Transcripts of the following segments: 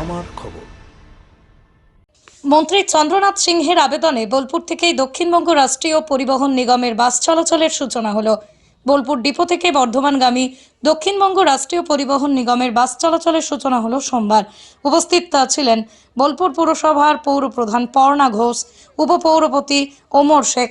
আমার খবর। মন্ত্রী চন্দ্রনাথ সিংহের আবেদনে বোলপুর থেকেই দক্ষিণবঙ্গ রাষ্ট্রীয় পরিবহন নিগমের বাস চলাচলের সূচনা হলো। বোলপুর ডিপো থেকে বর্ধমানগামী দক্ষিণবঙ্গ রাষ্ট্রীয় পরিবহন নিগমের বাস চলাচলের সূচনা হলো সোমবার। উপস্থিত ছিলেন বোলপুর পৌরসভার পৌর প্রধান পর্ণা ঘোষ, উপপৌরপতি ওমর শেখ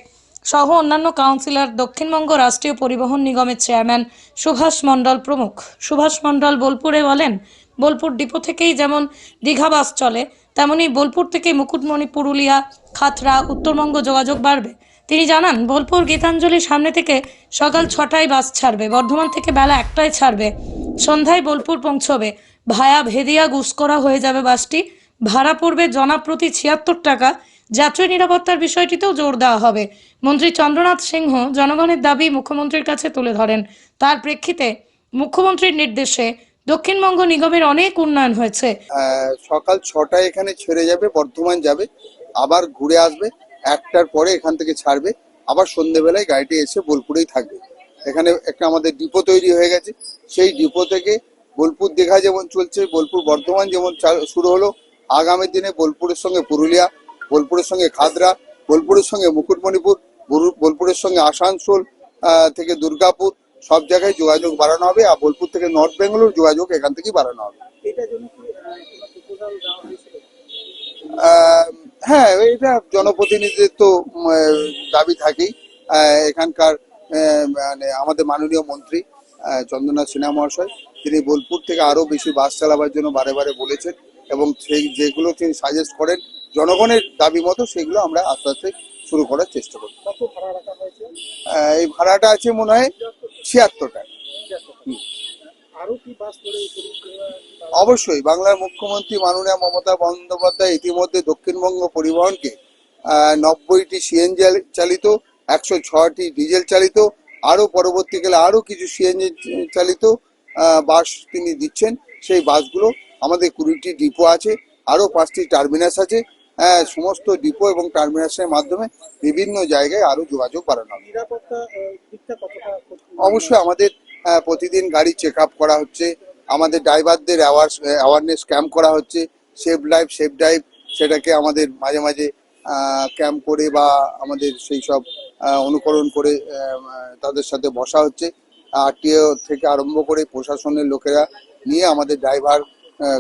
সহ অন্যান্য কাউন্সিলর দক্ষিণবঙ্গ রাষ্ট্রীয় পরিবহন নিগমের চেয়ারম্যান সুভাষ মণ্ডল প্রমুখ। সুভাষ মণ্ডল বোলপুরে বলেন বোলপুর ডিপো থেকেই যেমন দীঘা বাস চলে, তেমনি বোলপুর থেকে মুকুটমণি পুরুলিয়া, খাতড়া, উত্তরবঙ্গ যোগাযোগ বাড়বে। তিনি জানান, বোলপুর গীতাঞ্জলির সামনে থেকে সকাল ছটায় বাস ছাড়বে, বর্ধমান থেকে বেলা একটায় ছাড়বে। সন্ধ্যায় বোলপুর পৌঁছবে। ভায়া ভেদিয়া গুসকরা হয়ে যাবে বাসটি। ভাড়া পড়বে জনাপ্রতি ছিয়াত্তর টাকা। যাত্রী নিরাপত্তার বিষয়টিতেও জোর দেওয়া হবে। মন্ত্রী চন্দ্রনাথ সিংহ জনগণের দাবি মুখ্যমন্ত্রীর কাছে তুলে ধরেন। তার প্রেক্ষিতে মুখ্যমন্ত্রীর নির্দেশে দক্ষিণবঙ্গ নিগমের অনেক উন্নয়ন হয়েছে। সকাল ছটায় এখানে ছেড়ে যাবে, বর্ধমান যাবে, আবার ঘুরে আসবে, একটার পরে এখান থেকে ছাড়বে, আবার সন্ধেবেলায় গাড়িটি এসে বোলপুরেই থাকবে। এখানে একটা আমাদের ডিপো তৈরি হয়ে গেছে। সেই ডিপো থেকে বোলপুর দীঘা যেমন চলছে, বোলপুর বর্ধমান যেমন শুরু হলো, আগামী দিনে বোলপুরের সঙ্গে পুরুলিয়া, বোলপুরের সঙ্গে খাদরা, বোলপুরের সঙ্গে মুকুটমণিপুর বোলপুরের সঙ্গে আসানসোল থেকে দুর্গাপুর সব জায়গায় যোগাযোগ বাড়ানো হবে আর বোলপুর থেকে নর্থ বেঙ্গলোর যোগাযোগ এখান থেকেই বাড়ানো হবে। হ্যাঁ এটা জনপ্রতিনিধিদের তো দাবি থাকেই। এখানকার মানে আমাদের মাননীয় মন্ত্রী চন্দ্রনাথ সিনহা মহাশয় তিনি বোলপুর থেকে আরও বেশি বাস চালাবার জন্য বারে বারে বলেছেন এবং সেই যেগুলো তিনি সাজেস্ট করেন জনগণের দাবি মতো সেগুলো আমরা আস্তে আস্তে শুরু করার চেষ্টা করি এই ভাড়াটা আছে মনে হয় ছিয়াত্তর টাকা। অবশ্যই বাংলার মুখ্যমন্ত্রী মাননীয় মমতা বন্দ্যোপাধ্যায় ইতিমধ্যে দক্ষিণবঙ্গ পরিবহনকে নব্বইটি সিএনজি চালিত একশো ছটি ডিজেল চালিত আরও পরবর্তীকালে আরও কিছু সিএনজি চালিত বাস তিনি দিচ্ছেন। সেই বাসগুলো আমাদের কুড়িটি ডিপো আছে আরও পাঁচটি টার্মিনাস আছে সমস্ত ডিপো এবং টার্মিনাসের মাধ্যমে বিভিন্ন জায়গায় আরও যোগাযোগ বাড়ানো হবে। অবশ্যই আমাদের প্রতিদিন গাড়ি চেক আপ করা হচ্ছে। আমাদের ড্রাইভারদের অ্যাওয়ারনেস ক্যাম্প করা হচ্ছে। সেফ লাইফ সেফ ড্রাইভ সেটাকে আমাদের মাঝে মাঝে ক্যাম্প করে বা আমাদের সেই সব অনুকরণ করে তাদের সাথে বসা হচ্ছে। আরটিও থেকে আরম্ভ করে প্রশাসনের লোকেরা নিয়ে আমাদের ড্রাইভার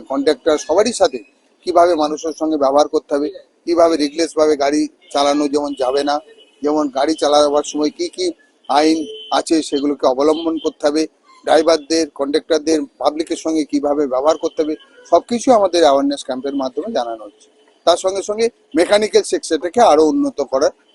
কন্ট্রাক্টর সবারই সাথে কীভাবে মানুষের সঙ্গে ব্যবহার করতে হবে, কীভাবে রিগলেস ভাবে গাড়ি চালানো যেমন যাবে না, যেমন গাড়ি চালাবার সময় কি কি আইন আছে, সেগুলোকে অবলম্বন করতে হবে। ড্রাইভারদের, কন্ডাক্টারদের, পাবলিকের সঙ্গে কীভাবে ব্যবহার করতে হবে সব কিছু আমাদের অ্যাওয়ারনেস ক্যাম্পের মাধ্যমে জানানো হচ্ছে। তার সঙ্গে সঙ্গে মেকানিক্যাল সেক্টরটাকে আরও উন্নত করার